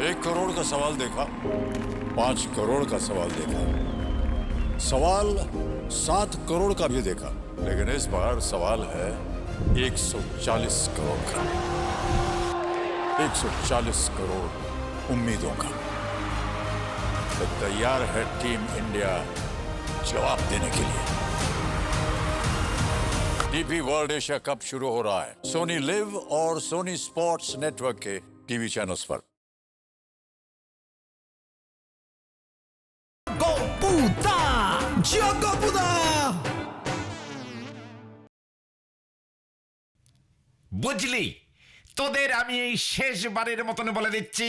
एक करोड़ का सवाल देखा, पाँच करोड़ का सवाल देखा। सवाल सात करोड़ का भी देखा, लेकिन इस बार सवाल है 140 करोड़ का। 140 करोड़ उम्मीदों का। तो तैयार है टीम इंडिया जवाब देने के लिए। डीपी वर्ल्ड एशिया कप शुरू हो रहा है। सोनी लिव और सोनी स्पोर्ट्स नेटवर्क के टीवी चैनल्स पर। জিও গপুদা বুঝলি তোদের আমি এই শেষবারের মতন বলে দিচ্ছি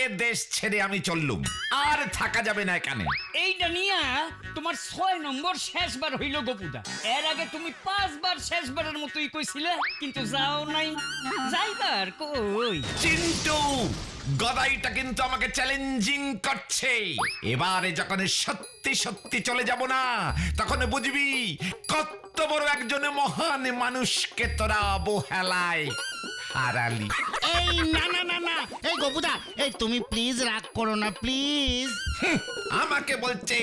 এ দেশ ছেড়ে আমি চললুম। আর থাকা যাবে না এখানে। এইটা নিয়া তোমার ছয় নম্বর শেষবার হইল গপুদা। এর আগে তুমি পাঁচবার শেষবারের মতোই কইছিলে কিন্তু যাও নাই। যাইবার কই? চিন্টু গদাইটা কিন্তু আমাকে চ্যালেঞ্জিং করছে। এবারে যখন সত্যি সত্যি চলে যাব না তখন বুঝবি কত বড় একজন মহান মানুষকে তোরা অবহেলায় হারালি। এই না না না না। এই গপুদা এই তুমি প্লিজ রাগ করো না প্লিজ আমাকে বলছে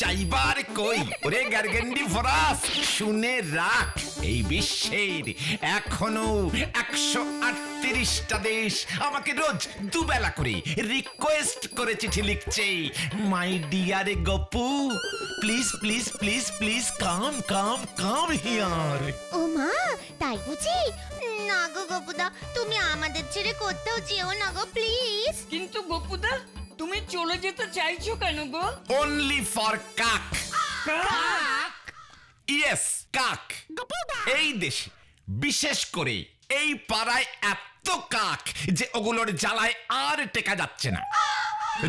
যাইবার কই? ওরে গার্গেন্ডি ফরাস শুনে রাখ এই বিশ্বের এখনও একশো আটত্রিশটা দেশ আমাকে রোজ দুবেলা করে রিকোয়েস্ট করে চিঠি লিখছে। My dear Gopu please please please please come come come here ও মা তাই বুঝি? গপুদা তুমি আমাদের ছেড়ে কোথাও যেও না গো প্লিজ কিন্তু গপুদা তুমি চলে যেতে চাইছো কেন গো? অনলি ফর কাক। কাক? ইয়েস কাক। এই দেশে বিশেষ করে এই পাড়ায় এত কাক যে ওগুলোর জ্বালায় আর টেকা যাচ্ছে না।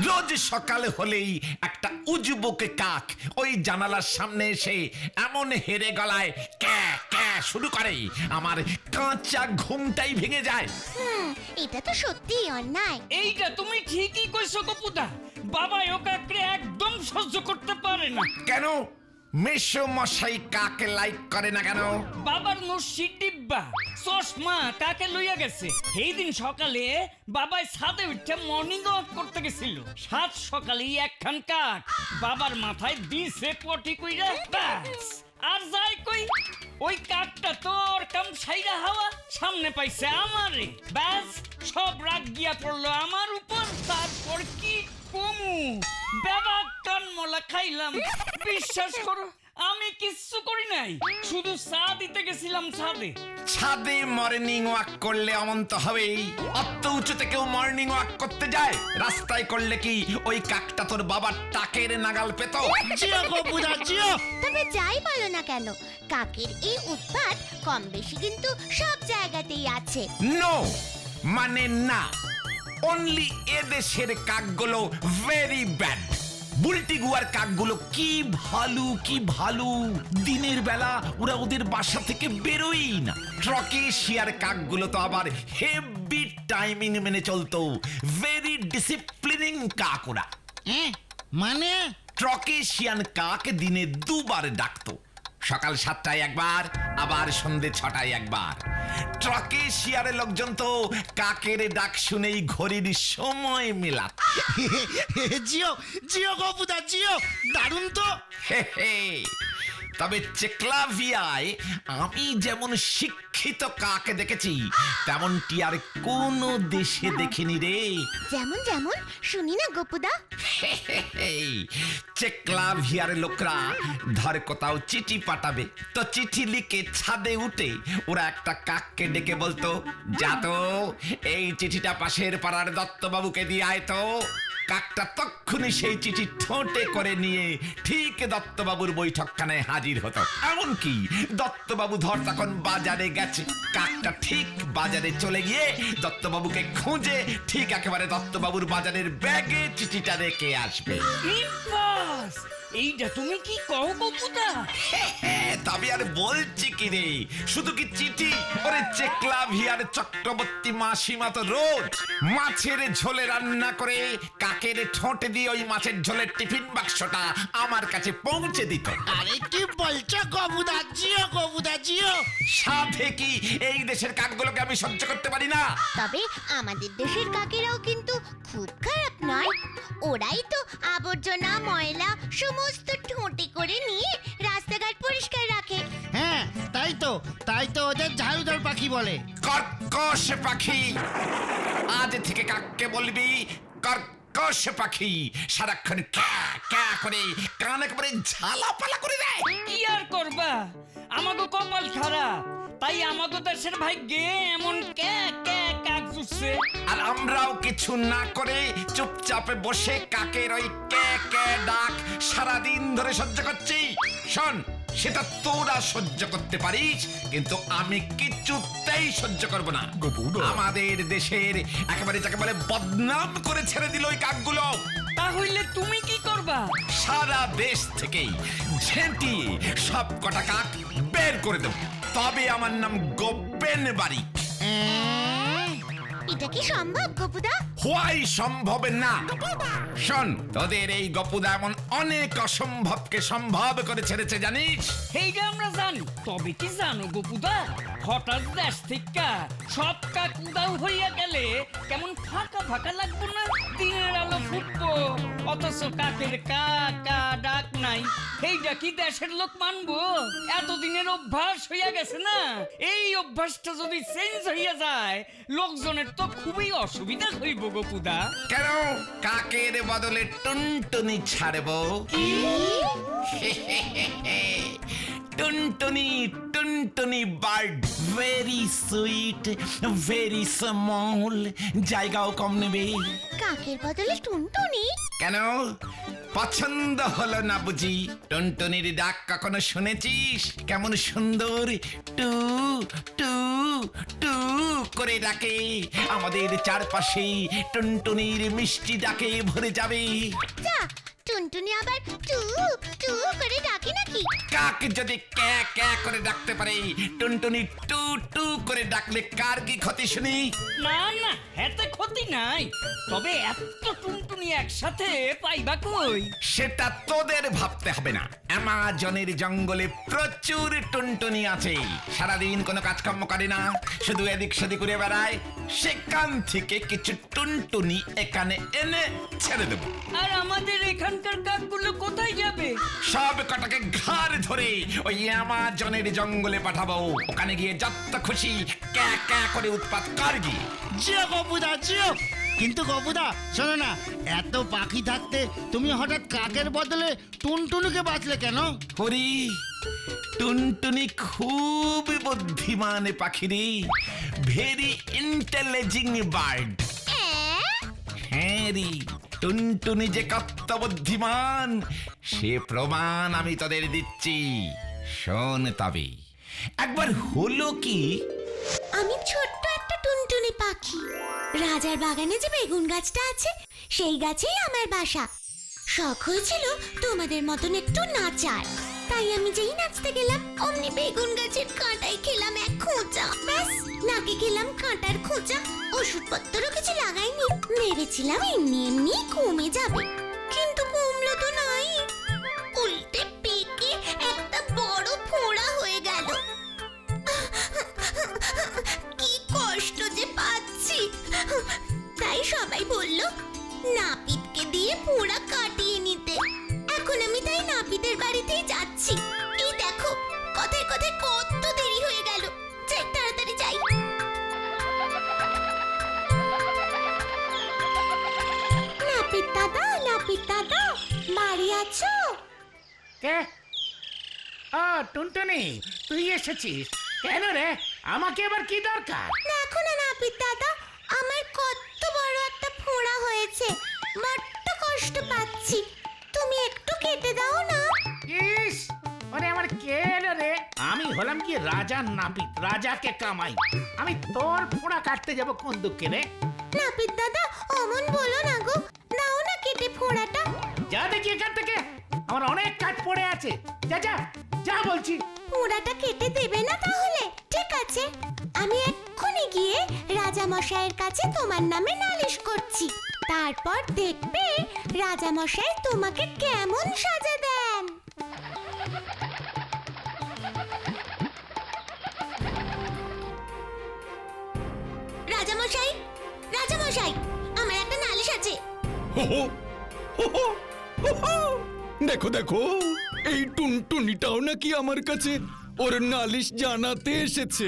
রোজ সকাল হলেই একটা উজবুকে কাক ওই জানালার সামনে এসে এমন হেরে গলায় ক্যা ক্যা শুরু করে আমার কাঁচা ঘুমটাই ভেঙে যায়। হুম এটা তো সত্যিই অন্যায়। এইটা তুমি ঠিকই কইছো গপুদা বাবা ও কাকরে একদম সহ্য করতে পারে না। কেন? মেশো মশাই কাকে লাইক করে না কেন? বাবার মসজিদ ডিব্বা চশমা কাকে লইয়া গেছে? এই দিন সকালে বাবাই ছাদে উঠে মর্নিং ওয়াক করতে গেছিল। সাত সকালে একখান কাক বাবার মাথায় দিছে পটি কইরা ব্যাস। আর যাই কই, ওই কাকটা তোর কাম সাইরা হাওয়া সামনে পাইছে আমারে। ব্যাস, সব রাগ গিয়া পড়ল আমার উপর, তারপর কি কমু? বাবা কান মলা খাইলাম। বিশ্বাস করো আমি কিচ্ছু করি নাই। শুধু চা দিতে গেছিলাম ছাদে। ছাদে মর্নিং ওয়াক করলে অমন তো হবেই। অত উঁচুতে কেউ মর্নিং ওয়াক করতে যায়? রাস্তায় করলে কি ওই কাকটা তোর বাবার টাকের নাগাল পেত? জিও গপুদা জিও। তবে যাই বলো না কেন কাকের এই উৎপাত কম বেশি কিন্তু সব জায়গাতেই আছে। নো মানে না। অনলি এদেশের কাকগুলো ভেরি ব্যাড বুলটি গুয়ার কাকগুলো কি ভালো কি ভালো? দিনের বেলা ওরা ওদের বাসা থেকে বেরোই না। ট্রকে শিয়ার কাকগুলো তো আবার হেভি টাইমিং মেনে চলতো। ভেরি ডিসিপ্লিনিং কাক ওরা। মানে? ট্রকে শিয়ান কাক দিনে দুবার ডাকতো। সকাল সাতটায় একবার আবার সন্ধে ছটায় একবার। ট্রকেশিয়ারের লোকজন তো কাকের ডাক শুনেই ঘড়ির সময় মেলা জিও জিও গপুদা জিও দারুণ তো। হে হে। তবে চেকলাভিয়ায় আমি যেমন শিক্ষিত কাক দেখেছি তেমনটি আর কোন দেশে দেখিনি রে। যেমন যেমন শুনি না গপুদা। চেকলাভিয়ার লোকরা ধর কোথাও চিঠি পাঠাবে। তো চিঠি লিখে ছাদে উঠে ওরা একটা কাককে ডেকে বলতো যা তো এই চিঠিটা পাশের পাড়ার দত্তবাবুকে দিয়ে আয় তো। কাকটা তক্ষুনি সেই চিঠি ঠোঁটে করে নিয়ে ঠিক দত্তবাবুর বৈঠকখানায় হাজির হতো। এমনকি দত্তবাবু ধর তখন বাজারে গেছে। কাকটা ঠিক বাজারে চলে গিয়ে দত্তবাবুকে খুঁজে ঠিক একেবারে দত্তবাবুর বাজারের ব্যাগে চিঠিটা রেখে আসবে। এইটা তুমি কি কও গপুদা হ্যাঁ, তবে আর বলছি কি রে? শুধু কি চিঠি? ওরে চেকলা ভিয়ার চক্রবর্তী মাসিমা তো রোজ মাছের ঝোলে রান্না করে কাকের ঠোঁটে দিয়ে ওই মাছের ঝোলের টিফিন বাক্সটা আমার কাছে পৌঁছে দিত। আরে কি বলছো গপুদা জিও গপুদা জিও। সাথে কি এই দেশের কাকগুলোকে আমি সহ্য করতে পারি না? তবে আমাদের দেশের কাকেরাও কিন্তু খুব ওরাই তো আবর্জনা ময়লা সমস্ত ঠোঁটে করে নিয়ে রাস্তাঘাট পরিষ্কার রাখে। হ্যাঁ তাই তো তাই তো ওদের ঝাড়ুদার পাখি বলে। কর্কশ পাখি। আজ থেকে কাককে বলবি কর্কশ পাখি। সারাক্ষণ ক্যা ক্যা করে কান একেবারে ঝালাপালা করে দেয়। কি আর করবা? আমাগো কপাল খারাপ। তাই আমাগো দেশের ভাগ্যে এমন কে কে আর আমরাও কিছু না করে চুপচাপে বসে কাকের ওই কে কে ডাক সারাদিন ধরে সহ্য করছি। শোন সেটা তোরা সহ্য করতে পারিস কিন্তু আমি কিছুতেই সহ্য করব না। আমাদের দেশের একেবারে যাকে বলে বদনাম করে ছেড়ে দিল ওই কাকগুলো। তাহলে তুমি কি করবা? সারা দেশ থেকেই ঝেঁটিয়ে সব কটা কাক বের করে দেব। তবে আমার নাম গোপেন বাড়ি। এটা কি সম্ভব গপুদা হোয়াই সম্ভব না। শোন তোদের এই গপুদা এমন অনেক অসম্ভবকে সম্ভব করে ছেড়েছে জানিস? এইটা আমরা জানি। তবে কি জানো গোপুদা? হঠাৎ দেশ থেকে সব কাক উদাও হইয়া গেলে কেমন ফাঁকা ফাঁকা লাগবো না দিনের আলো ফুটবো। অথচ কাকের কা কা ডাক নাই। এইটা কি দেশের লোক মানবো? এতদিনের অভ্যাস হইয়া গেছে না? এই অভ্যাসটা যদি চেঞ্জ হইয়া যায় লোকজনের তো খুবই অসুবিধা হইব। গোপুদা কেন? কাকের বদলে টুনটুনি ছাড়বো? টুনটুনি টুনটুনি bird very sweet very small জায়গাও কম নেবে। কাকের বদলে টুনটুনি? কেন? পছন্দ হলো না বুঝি। টুনটুনির ডাক কখনো শুনেছিস? কেমন সুন্দর টু টু টু করে ডাকে। আমাদের চারপাশে টুনটুনির মিষ্টি ডাকে ভরে যাবে। যা টুনটুনি আবার টু টু করে ডাকে নাকি? কাক যদি ক্যা ক্যা করে ডাকতে পারে টুনটুনি টু টু করে ডাকলে কার কি ক্ষতি শুনি? না না এতে ক্ষতি নাই। তবে এত টুনটুনি একসাথে পাইবা কই? সেটা তোদের ভাবতে হবে না। অ্যামাজনের জঙ্গলে প্রচুর টুনটুনি আছে। সারাদিন কোনো কাজকর্ম করে না। শুধু এদিক সেদিক ঘুরে বেড়ায়। সেখান থেকে কিছু টুনটুনি এখানে এনে ছেড়ে দেবো। আর আমাদের এখানকার কাকগুলো কোথায় যাবে? সব কটাকে ঘাড় ধরে ওই অ্যামাজনের জঙ্গলে পাঠাবো। ওখানে গিয়ে যত খুশি ক্যা ক্যা করে উৎপাত কর গিয়ে জিও গপুদা জিও! কিন্তু গপুদা শোনো না এত পাখি থাকতে তুমি হঠাৎ কাকের বদলে টুনটুনিকে বাঁচলে কেন? হরি টুনটুনি খুব বুদ্ধিমান পাখি রে ভেরি ইন্টেলিজিং বার্ড হ্যাঁ রে, টুনটুনি যে কত বুদ্ধিমান, সে প্রমাণ আমি তোদের দিচ্ছি। শোন তবে, একবার হলো কি? আমি ছোট্ট একটা টুনটুনি পাখি। রাজার বাগানে যে বেগুন গাছটা আছে, সেই গাছেই আমার বাসা। শখ হয়েছিল তোমাদের মতন একটু নাচার। তাই আমি যেই নাচতে গেলাম, অমনি বেগুন গাছের কাঁটাই খেলাম এক খোঁচা। ব্যাস, নাকে খেলাম কাঁটার খোঁচা। ওষুধপত্রও কিছু লাগাইনি। ভেবেছিলাম এমনি এমনি কমে যাবে। বাড়ি কে? ও টুনটুনি তুই এসেছিস। কেন রে? আমাকে এবার কি দরকার? দেখো না নাপিত দাদা আমার কত বড় একটা ফোঁড়া হয়েছে। বড্ড কষ্ট পাচ্ছি। তুমি একটু কেটে দাও না। ইস ওরে আমার কে এলো রে। আমি হলাম কি রাজার নাপিত রাজাকে কামাই। আমি তোর ফোড়া কাটতে যাব কোন দুঃখে রে? নাপিত দাদা অমন বলো না। আমার অনেক কাজ পড়ে আছে। যা যা যা বলছি। ফোঁড়াটা কেটে দেবে না তাহলে? ঠিক আছে। আমি এক্ষুনি গিয়ে রাজা মশাইয়ের কাছে তোমার নামে নালিশ করছি। তারপর দেখবে রাজা মশাই তোমাকে কেমন সাজা দেন। রাজা মশাই রাজা মশাই আমার একটা নালিশ আছে। হো হো হো হো, দেখো দেখো এই টুনটুনিটাও নাকি আমার কাছে ওর নালিশ জানাতে এসেছে।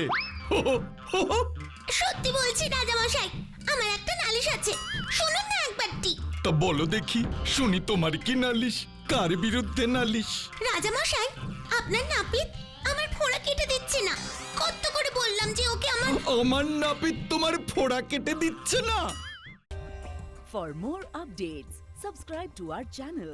সত্যি বলছি রাজামশাই আমার একটা নালিশ আছে। শুনুন না একবারটি। তা বলো দেখি শুনি তোমার কি নালিশ? কার বিরুদ্ধে নালিশ? রাজামশাই আপনার নাপিত আমার ফোড়া কেটে দিচ্ছে না। কত করে বললাম যে ওকে আমার আমার নাপিত তোমার ফোড়া কেটে দিচ্ছে না। For more updates, subscribe to our channel,